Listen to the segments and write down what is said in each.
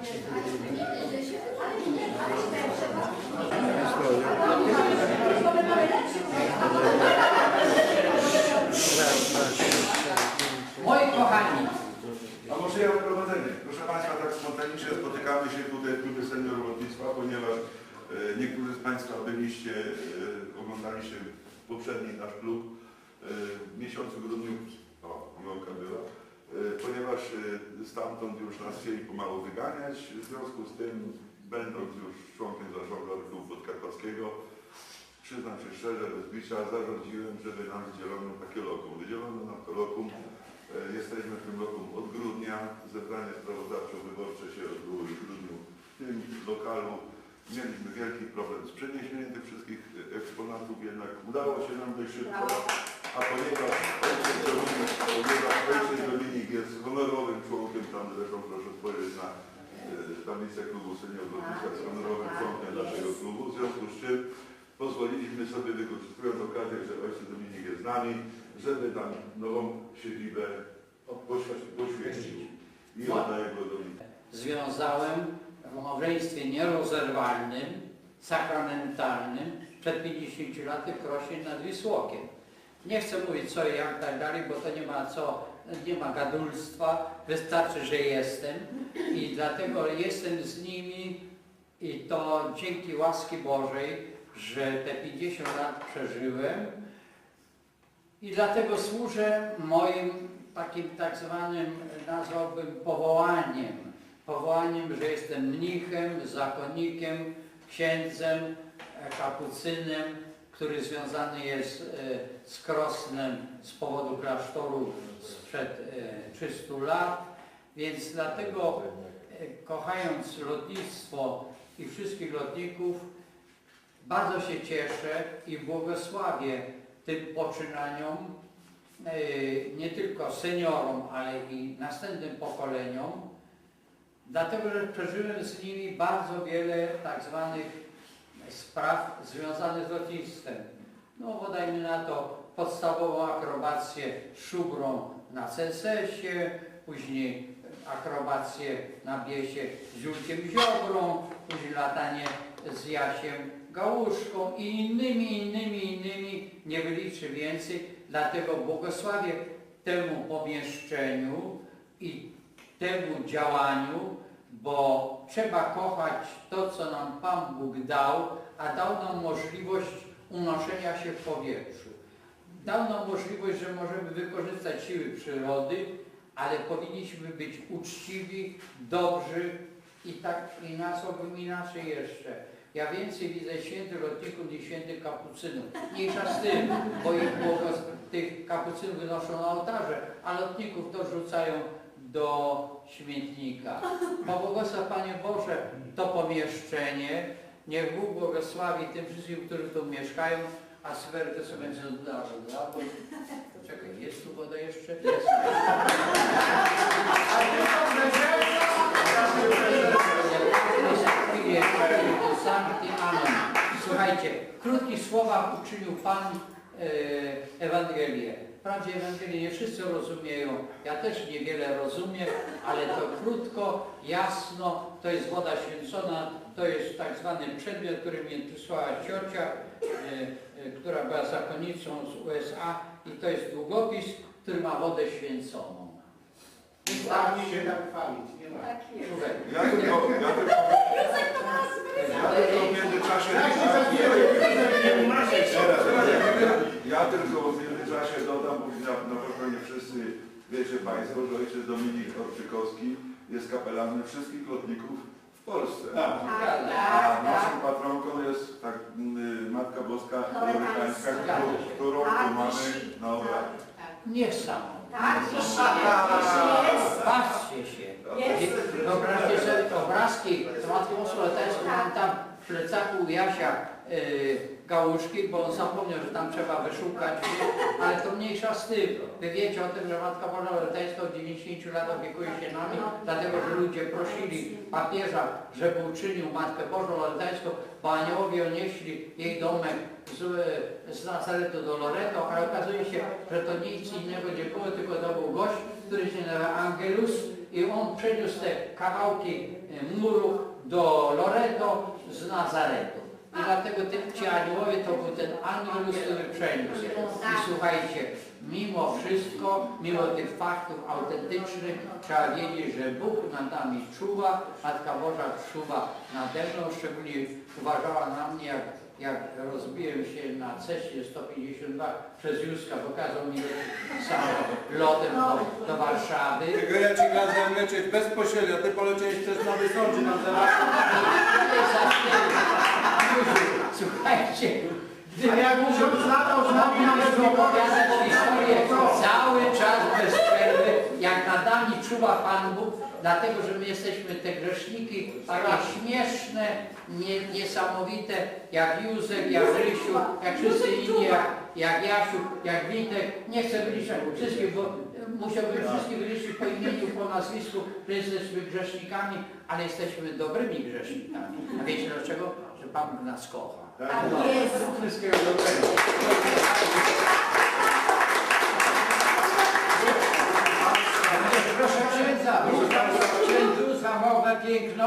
Moi kochani, A może ja prowadzenie. Proszę Państwa, tak spontanicznie spotykamy się tutaj w klubie seniorów lotnictwa, ponieważ e, niektórzy z Państwa byliście, e, oglądaliście poprzedni nasz klub e, w miesiącu grudniu, o, Jolka była, ponieważ e, stamtąd już nas chcieli pomału wyganiać, w związku z tym, będąc już członkiem zarządu klubu podkarpackiego, przyznam się szczerze, bez bicia, zarządziłem, żeby nam wydzielono takie lokum. Wydzielono nam to lokum. E, Jesteśmy w tym roku od grudnia. Zebranie sprawozdawczo-wyborcze się odbyło w grudniu w tym lokalu. Mieliśmy wielki problem z przeniesieniem tych wszystkich eksponatów, jednak udało się nam dość szybko. A ponieważ ojciec Dominik, ponieważ ojciec Dominik jest honorowym członkiem, tam zresztą proszę spojrzeć na e, tablicę klubu seniorów, jest honorowym członkiem naszego klubu, w związku z czym pozwoliliśmy sobie, wykorzystując okazję, że ojciec Dominik jest z nami, żeby tam nową siedzibę poświęcić. I oddaję go do związałem w małżeństwie nierozerwalnym, sakramentalnym przed 50 laty Krośnie nad Wisłokiem. Nie chcę mówić co i jak tak dalej, bo to nie ma co, nie ma gadulstwa, wystarczy, że jestem. I dlatego jestem z nimi i to dzięki łaski Bożej, że te 50 lat przeżyłem. I dlatego służę moim takim tak zwanym, nazwałbym powołaniem. Powołaniem, że jestem mnichem, zakonnikiem, księdzem, kapucynem, który związany jest e, z Krosnem z powodu klasztoru sprzed e, 300 lat. Więc dlatego, e, kochając lotnictwo i wszystkich lotników, bardzo się cieszę i błogosławię tym poczynaniom, e, nie tylko seniorom, ale i następnym pokoleniom, dlatego że przeżyłem z nimi bardzo wiele tak zwanych spraw związanych z lotnictwem. No podajmy na to podstawową akrobację szubrą na CSS-ie, później akrobację na biesie z Julkiem Ziobrą, później latanie z Jasiem Gałuszką i innymi, innymi, innymi, nie wyliczy więcej, dlatego błogosławię temu pomieszczeniu i temu działaniu, bo trzeba kochać to, co nam Pan Bóg dał, a dał nam możliwość unoszenia się w powietrzu. Dał nam możliwość, że możemy wykorzystać siły przyrody, ale powinniśmy być uczciwi, dobrzy i tak i nazwałbym inaczej jeszcze. Ja więcej widzę świętych lotników niż świętych kapucynów. Mniejsza z tym, bo ich błogos... tych kapucynów wynoszą na ołtarze, a lotników dorzucają do śmietnika. Pobłogosław Panie Boże to pomieszczenie. Niech Bóg błogosławi tym wszystkim, którzy tu mieszkają, a sferkę sobie będzie oddała. bo... Czekaj, jest tu woda jeszcze? Jest. Słuchajcie, krótkich słowach uczynił Pan e, Ewangelię. Wprawdzie Ewangelię nie wszyscy rozumieją, ja też niewiele rozumiem, ale to krótko, jasno, to jest woda święcona, to jest tak zwany przedmiot, który mi przysłała ciocia, e, e, która była zakonnicą z USA i to jest długopis, który ma wodę święconą. Wystarczy się tam chwalić, nie ma. Słuchaj, Ja tylko, ja tylko, ja tylko w międzyczasie... Ja tylko w międzyczasie dodam, bo na, na pewno nie wszyscy wiecie Państwo, że ojciec Dominik Orczykowski jest kapelanem wszystkich lotników w Polsce. Tak. A naszą patronką jest tak, y, Matka Boska Lorytańska, którą, tu mamy na obrazie. Tak, Patrzcie się. Wyobraźcie sobie obrazki z Matką Osłotańską, mam tam w plecaku Jasia y, Gałuszki, bo on zapomniał, że tam trzeba wyszukać, ale to mniejsza z tym. Wy wiecie o tym, że Matka Boża Lorytańska od 90 lat opiekuje się nami, dlatego że ludzie prosili papieża, żeby uczynił Matkę Bożą Lorytańską, bo aniołowie onieśli jej domek z, z Nazaretu do Loreto, ale okazuje się, że to nic innego nie było, tylko to był gość, który się nazywa Angelus i on przeniósł te kawałki e, muru do Loreto z Nazaretu. I dlatego tym, ci aniołowie to był ten angelus, który przeniósł. I słuchajcie, mimo wszystko, mimo tych faktów autentycznych, trzeba wiedzieć, że Bóg nad nami czuwa, Matka Boża czuwa nade mną, szczególnie uważała na mnie, jak, jak rozbiłem się na ceście 152 przez Józka, pokazał mi samolotem do, do Warszawy. Tego ja ci kazałem lecieć bezpośrednio, ty poleciałeś przez Nowy Sącz nam zaraz. Słuchajcie, gdybym jak ksiądz latał z nami na opowiadać historię cały czas bez przerwy, jak nad nami czuwa Pan Bóg, dlatego że my jesteśmy te grzeszniki takie śmieszne, nie, niesamowite, jak Józef, jak Rysiu, jak wszyscy inni, jak, jak Jasiu, jak Witek. Nie chcę wyliczać wszystkich, bo musiałbym wszystkich wyliczyć po imieniu, po nazwisku, że jesteśmy grzesznikami, ale jesteśmy dobrymi grzesznikami. A wiecie dlaczego? Że Pan Bóg nas kocha. Tak jest. Wszystkiego dobrego. Księdza, księdzu za mowę piękną,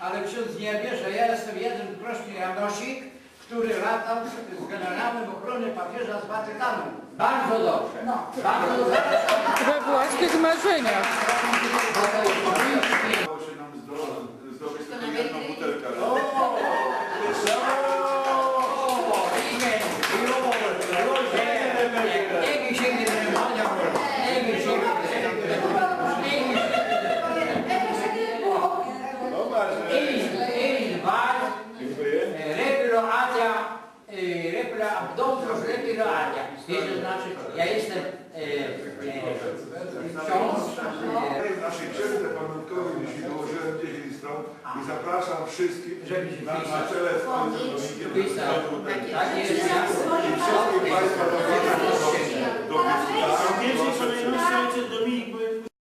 ale ksiądz nie wie, że ja jestem jeden prośny Janosik, który latał z generałem ochrony papieża z Watykanu. Bardzo dobrze. Bardzo dobrze. We własnych marzeniach. i zapraszam wszystkich na, na czele z panem Dominikiem. Jest. Wszystkich państwa do do